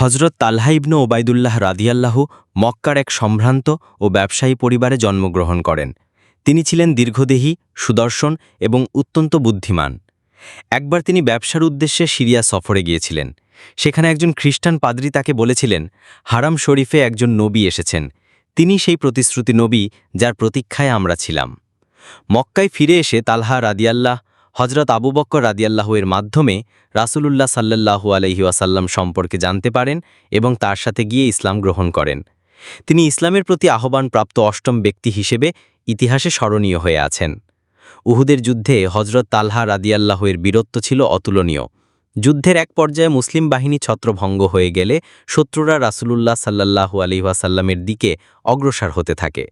হজরত তাল্হা ইবনু ওবায়দুল্লাহ রাদিয়াল্লাহু মক্কার এক সম্ভ্রান্ত ও ব্যবসায়ী পরিবারে জন্মগ্রহণ করেন। তিনি ছিলেন দীর্ঘদেহী, সুদর্শন এবং অত্যন্ত বুদ্ধিমান। একবার তিনি ব্যবসার উদ্দেশ্যে সিরিয়া সফরে গিয়েছিলেন। সেখানে একজন খ্রিস্টান পাদ্রী তাকে বলেছিলেন, হারাম শরীফে একজন নবী এসেছেন। তিনি সেই প্রতিশ্রুতি নবী যার প্রতীক্ষায় আমরা ছিলাম। মক্কায় ফিরে এসে তালহা রাদিয়াল্লাহ হজরত আবু বক্কর রাদিয়াল্লাহু এর মাধ্যমে রাসুলুল্লাহ সাল্লাল্লাহু আলহি ওয়াসাল্লাম সম্পর্কে জানতে পারেন এবং তার সাথে গিয়ে ইসলাম গ্রহণ করেন। তিনি ইসলামের প্রতি আহ্বান প্রাপ্ত অষ্টম ব্যক্তি হিসেবে ইতিহাসে স্মরণীয় হয়ে আছেন। উহুদের যুদ্ধে হজরত তালহা রাদিয়াল্লাহ এর বীরত্ব ছিল অতুলনীয়। যুদ্ধের এক পর্যায়ে মুসলিম বাহিনী ছত্রভঙ্গ হয়ে গেলে শত্রুরা রাসুলুল্লাহ সাল্লাল্লাহু আলহি ওয়াসাল্লামের দিকে অগ্রসর হতে থাকে।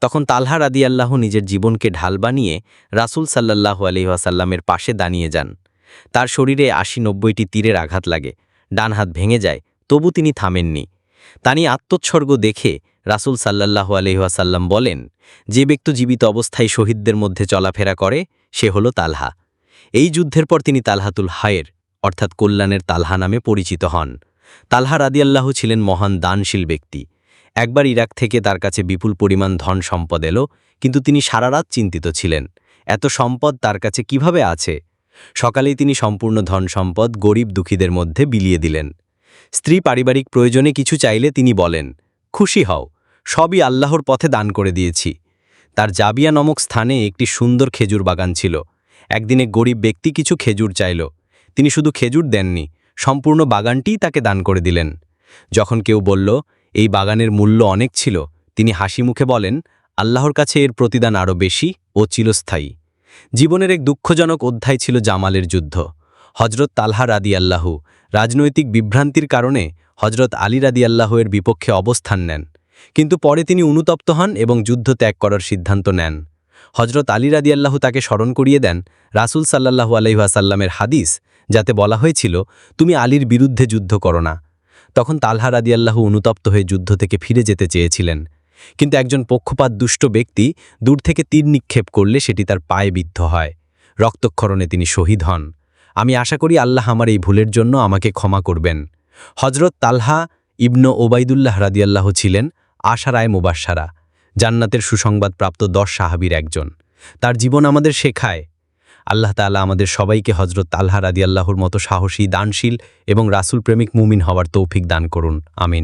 তখন তালহা রাদিয়াল্লাহ নিজের জীবনকে ঢাল বানিয়ে রাসূল সাল্লাল্লাহু আলহিহাসাল্লামের পাশে দাঁড়িয়ে যান। তার শরীরে আশি নব্বইটি তীরের আঘাত লাগে ডান হাত ভেঙে যায়, তবু তিনি থামেননি। তানি আত্মোৎসর্গ দেখে রাসূল সাল্লাল্লাহু আলহিহাসাল্লাম বলেন, যে ব্যক্তি জীবিত অবস্থায় শহীদদের মধ্যে চলাফেরা করে, সে হল তালহা। এই যুদ্ধের পর তিনি তালহাতুল হায়ের, অর্থাৎ কল্যাণের তালহা নামে পরিচিত হন। তালহা রাদিয়াল্লাহু ছিলেন মহান দানশীল ব্যক্তি। একবার ইরাক থেকে তার কাছে বিপুল পরিমাণ ধন সম্পদ এলো, কিন্তু তিনি সারা রাত চিন্তিত ছিলেন। এত সম্পদ তার কাছে কীভাবে আছে? সকালেই তিনি সম্পূর্ণ ধন সম্পদ গরিব দুঃখীদের মধ্যে বিলিয়ে দিলেন। স্ত্রী পারিবারিক প্রয়োজনে কিছু চাইলে তিনি বলেন, খুশি হও, সবই আল্লাহর পথে দান করে দিয়েছি। তার জাবিয়া নামক স্থানে একটি সুন্দর খেজুর বাগান ছিল। একদিনে গরিব ব্যক্তি কিছু খেজুর চাইল। তিনি শুধু খেজুর দেননি, সম্পূর্ণ বাগানটিই তাকে দান করে দিলেন। যখন কেউ বলল এই বাগানের মূল্য অনেক ছিল। তিনি হাসি মুখে বলেন, আল্লাহর কাছে এর প্রতিদান আরও বেশি ও চিরস্থায়ী। জীবনের এক দুঃখজনক অধ্যায় ছিল জামালের যুদ্ধ। হজরত তালহা রাদি আল্লাহু রাজনৈতিক বিভ্রান্তির কারণে হজরত আলী রাদি আল্লাহের বিপক্ষে অবস্থান নেন। কিন্তু পরে তিনি অনুতপ্ত হন এবং যুদ্ধ ত্যাগ করার সিদ্ধান্ত নেন। হজরত আলী রাদি আল্লাহু তাকে স্মরণ করিয়ে দেন রাসুল সাল্লাহু আলহিহাসাল্লামের হাদিস, যাতে বলা হয়েছিল, তুমি আলীর বিরুদ্ধে যুদ্ধ করো না। তখন তালহা রাদি আল্লাহু অনুতপ্ত হয়ে যুদ্ধ থেকে ফিরে যেতে চেয়েছিলেন। কিন্তু একজন পক্ষপাত দুষ্ট ব্যক্তি দূর থেকে তীর নিক্ষেপ করলে সেটি তার পায়ে বিদ্ধ হয়। রক্তক্ষরণে তিনি শহীদ হন। আমি আশা করি আল্লাহ আমার এই ভুলের জন্য আমাকে ক্ষমা করবেন। হজরত তালহা ইবন ওবায়দুল্লাহ রাদিয়াল্লাহ ছিলেন আশারায় মুবাসারা জান্নাতের সুসংবাদ প্রাপ্ত দশ সাহাবির একজন। তার জীবন আমাদের শেখায়। আল্লাহ তালা আমাদের সবাইকে হজরত তাল্হা রাদি আল্লাহর মতো সাহসী, দানশীল এবং রাসুল প্রেমিক মুমিন হওয়ার তৌফিক দান করুন। আমিন।